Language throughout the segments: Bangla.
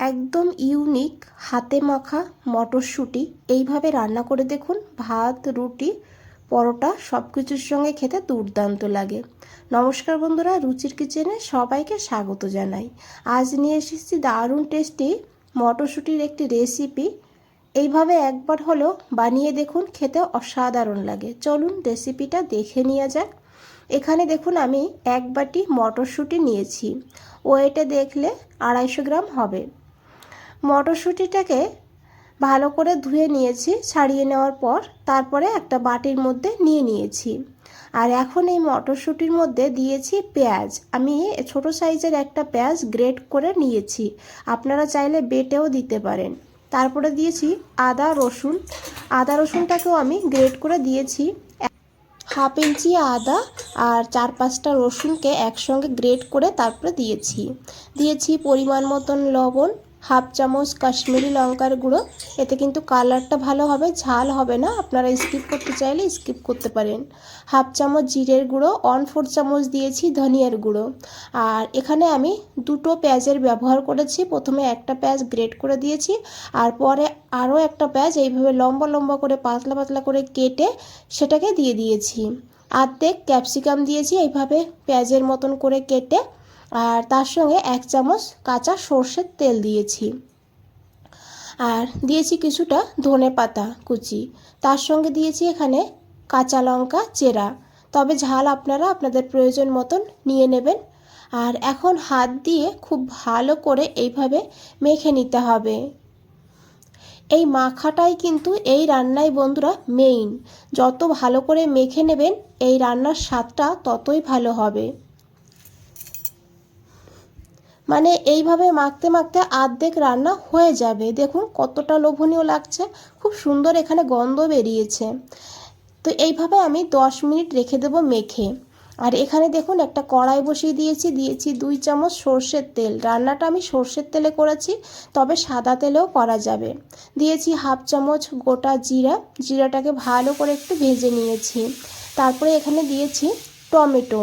একদম ইউনিক হাতে মাখা মটরশুঁটি। এইভাবে রান্না করে দেখুন, ভাত, রুটি, পরোটা সব কিছুর সঙ্গে খেতে দুর্দান্ত লাগে। নমস্কার বন্ধুরা, রুচির কিচেনে সবাইকে স্বাগত জানাই। আজ নিয়ে এসেছি দারুণ টেস্টি মটরশুঁটির একটি রেসিপি। এইভাবে একবার হলো বানিয়ে দেখুন, খেতে অসাধারণ লাগে। চলুন রেসিপিটা দেখে নেওয়া যাক। এখানে দেখুন, আমি এক বাটি মটরশুঁটি নিয়েছি। ওয়েটে দেখলে আড়াইশো গ্রাম হবে। মটরশুঁটিটাকে ভালো করে ধুয়ে নিয়েছি, ছাড়িয়ে নেওয়ার পর তারপরে একটা বাটির মধ্যে নিয়ে নিয়েছি। আর এখন এই মটরশুঁটির মধ্যে দিয়েছি পেঁয়াজ। আমি ছোট সাইজের একটা পেঁয়াজ গ্রেট করে নিয়েছি। আপনারা চাইলে বেটেও দিতে পারেন। তারপরে দিয়েছি আদা, রসুন। আদা, রসুনটাকেও আমি গ্রেট করে দিয়েছি। হাফ ইঞ্চি আদা আর চার পাঁচটা রসুনকে একসঙ্গে গ্রেট করে তারপরে দিয়েছি। দিয়েছি পরিমাণ মতন লবণ। হাফ চামচ কাশ্মীরি লঙ্কার গুঁড়ো। এতে কিন্তু কালারটা ভালো হবে, ঝাল হবে না। আপনারা স্কিপ করতে চাইলে স্কিপ করতে পারেন। হাফ চামচ জিরের গুঁড়ো ওয়ান ফোর চামচ দিয়েছি ধনিয়ার গুঁড়ো। আর এখানে আমি দুটো পেঁয়াজের ব্যবহার করেছি। প্রথমে একটা পেঁয়াজ গ্রেট করে দিয়েছি, আর পরে আরও একটা পেঁয়াজ এইভাবে লম্বা লম্বা করে পাতলা পাতলা করে কেটে সেটাকে দিয়ে দিয়েছি। আর্ধেক ক্যাপসিকাম দিয়েছি, এইভাবে পেঁয়াজের মতন করে কেটে আর তার সঙ্গে এক চামচ কাঁচা সর্ষের তেল দিয়েছি। আর দিয়েছি কিছুটা ধনে পাতা কুচি। তার সঙ্গে দিয়েছি এখানে কাঁচা লঙ্কা চেরা। তবে ঝাল আপনারা আপনাদের প্রয়োজন মতন নিয়ে নেবেন। আর এখন হাত দিয়ে খুব ভালো করে এইভাবে মেখে নিতে হবে। এই মাখাটাই কিন্তু এই রান্নায় বন্ধুরা মেইন যত ভালো করে মেখে নেবেন, এই রান্নার স্বাদটা ততই ভালো হবে। মানে এইভাবে মাখতে মাখতে আর্ধেক রান্না হয়ে যাবে। দেখুন কতটা লোভনীয় লাগছে। খুব সুন্দর এখানে গন্ধ বেরিয়েছে। তো এইভাবে আমি দশ মিনিট রেখে দেবো মেখে। আর এখানে দেখুন একটা কড়াই বসিয়ে দিয়েছি। দিয়েছি দুই চামচ সর্ষের তেল। রান্নাটা আমি সর্ষের তেলে করেছি, তবে সাদা তেলেও করা যাবে। দিয়েছি হাফ চামচ গোটা জিরা। জিরাটাকে ভালো করে একটু ভেজে নিয়েছি। তারপরে এখানে দিয়েছি টমেটো।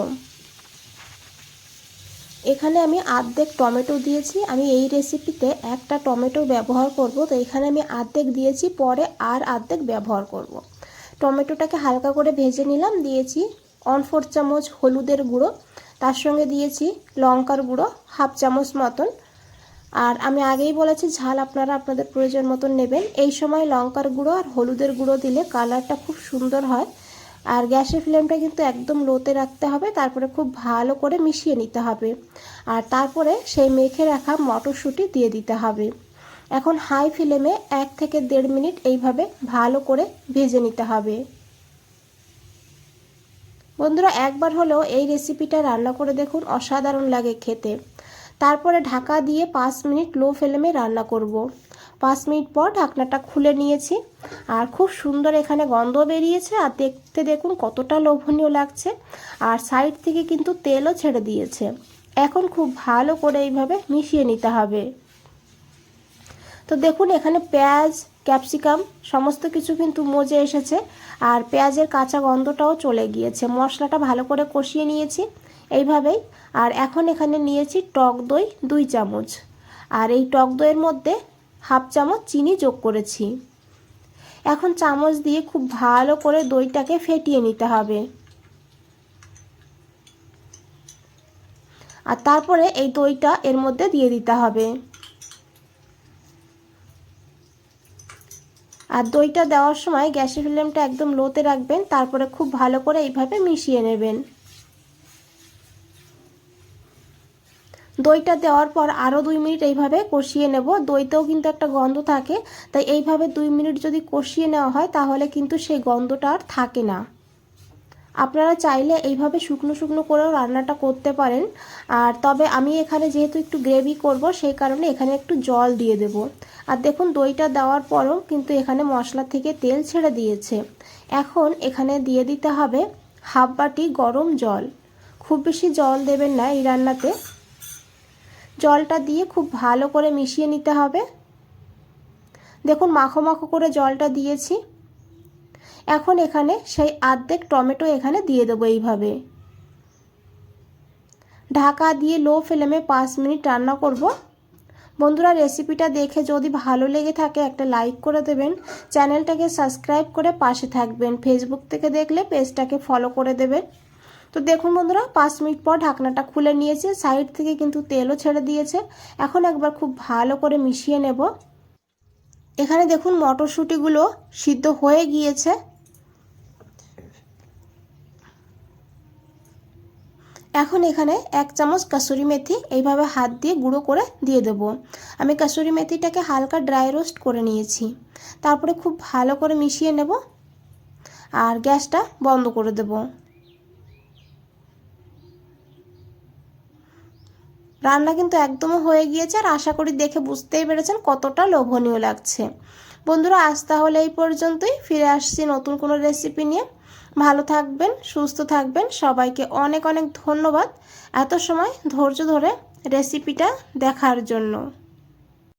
এখানে আমি আর্ধেক টমেটো দিয়েছি। আমি এই রেসিপিতে একটা টমেটো ব্যবহার করব। তো এখানে আমি আর্ধেক দিয়েছি, পরে আর আর্ধেক ব্যবহার করব। টমেটোটাকে হালকা করে ভেজে নিলাম। দিয়েছি অন ফোর চামচ হলুদের গুঁড়ো। তার সঙ্গে দিয়েছি লঙ্কার গুঁড়ো হাফ চামচ মতন। আর আমি আগেই বলেছি, ঝাল আপনারা আপনাদের প্রয়োজন মতন নেবেন। এই সময় লঙ্কার গুঁড়ো আর হলুদের গুঁড়ো দিলে কালারটা খুব সুন্দর হয়। আর গ্যাসের ফ্লেমটা কিন্তু একদম লোতে রাখতে হবে, তারপরে খুব ভালো করে মিশিয়ে নিতে হবে। আর তারপরে সেই মেখে রাখা মটরশুঁটি দিয়ে দিতে হবে। এখন হাই ফ্লেমে এক থেকে দেড় মিনিট এইভাবে ভালো করে ভেজে নিতে হবে। বন্ধুরা, একবার হলেও এই রেসিপিটা রান্না করে দেখুন, অসাধারণ লাগে খেতে। তারপরে ঢাকা দিয়ে পাঁচ মিনিট লো ফ্লেমে রান্না করব। পাঁচ মিনিট পর ঢাকনাটা খুলে নিয়েছি। আর খুব সুন্দর এখানে গন্ধ বেরিয়েছে আর দেখতে দেখুন কতটা লোভনীয় লাগছে। আর সাইড থেকে কিন্তু তেলও ছেড়ে দিয়েছে। এখন খুব ভালো করে এইভাবে মিশিয়ে নিতে হবে। তো দেখুন এখানে পেঁয়াজ, ক্যাপসিকাম সমস্ত কিছু কিন্তু মজে এসেছে। আর পেঁয়াজের কাঁচা গন্ধটাও চলে গিয়েছে। মশলাটা ভালো করে কষিয়ে নিয়েছি এইভাবেই। আর এখন এখানে নিয়েছি টক দই দুই চামচ। আর এই টক দইয়ের মধ্যে হাফ চামচ চিনি যোগ করেছি। এখন চামচ দিয়ে খুব ভালো করে দইটাকে ফেটিয়ে নিতে হবে। আর তারপরে এই দইটা এর মধ্যে দিয়ে দিতে হবে। আর দইটা দেওয়ার সময় গ্যাসের ফ্লেমটা একদম লোতে রাখবেন, তারপরে খুব ভালো করে এইভাবে মিশিয়ে নেবেন। দইটা দেওয়ার পর আরও দুই মিনিট এইভাবে কষিয়ে নেব। দইতেও কিন্তু একটা গন্ধ থাকে, তাই এইভাবে দুই মিনিট যদি কষিয়ে নেওয়া হয়, তাহলে কিন্তু সেই গন্ধটা আর থাকে না। আপনারা চাইলে এইভাবে শুকনো শুকনো করেও রান্নাটা করতে পারেন। আর তবে আমি এখানে যেহেতু একটু গ্রেভি করব, সেই কারণে এখানে একটু জল দিয়ে দেব। আর দেখুন, দইটা দেওয়ার পরও কিন্তু এখানে মশলা থেকে তেল ছেড়ে দিয়েছে। এখন এখানে দিয়ে দিতে হবে হাফ বাটি গরম জল। খুব বেশি জল দেবেন না এই রান্নাতে। জলটা দিয়ে খুব ভালো করে মিশিয়ে নিতে হবে। দেখুন, মাখো মাখো করে জলটা দিয়েছি। এখন এখানে সেই আর্ধেক টমেটো এখানে দিয়ে দেবো এইভাবে। ঢাকা দিয়ে লো ফ্লেমে পাঁচ মিনিট রান্না করব। বন্ধুরা, রেসিপিটা দেখে যদি ভালো লেগে থাকে, একটা লাইক করে দেবেন। চ্যানেলটাকে সাবস্ক্রাইব করে পাশে থাকবেন। ফেসবুক থেকে দেখলে পেজটাকে ফলো করে দেবেন। তো দেখুন বন্ধুরা, পাঁচ মিনিট পর ঢাকনাটা খুলে নিয়েছে, সাইড থেকে কিন্তু তেলও ছেড়ে দিয়েছে। এখন একবার খুব ভালো করে মিশিয়ে নেব। এখানে দেখুন মটরশুঁটিগুলো সিদ্ধ হয়ে গিয়েছে। এখন এখানে এক চামচ কাসুরি মেথি এইভাবে হাত দিয়ে গুঁড়ো করে দিয়ে দেব। আমি কাসুরি মেথিটাকে হালকা ড্রাই রোস্ট করে নিয়েছি। তারপরে খুব ভালো করে মিশিয়ে নেব। আর গ্যাসটা বন্ধ করে দেব। রান্না কিন্তু একদমই হয়ে গিয়েছে আর আশা করি দেখে বুঝতেই পেরেছেন কতটা লোভনীয় লাগছে। বন্ধুরা, আজ তাহলে এই পর্যন্তই। ফিরে আসছি নতুন কোনো রেসিপি নিয়ে। ভালো থাকবেন, সুস্থ থাকবেন। সবাইকে অনেক অনেক ধন্যবাদ এত সময় ধৈর্য ধরে রেসিপিটা দেখার জন্য।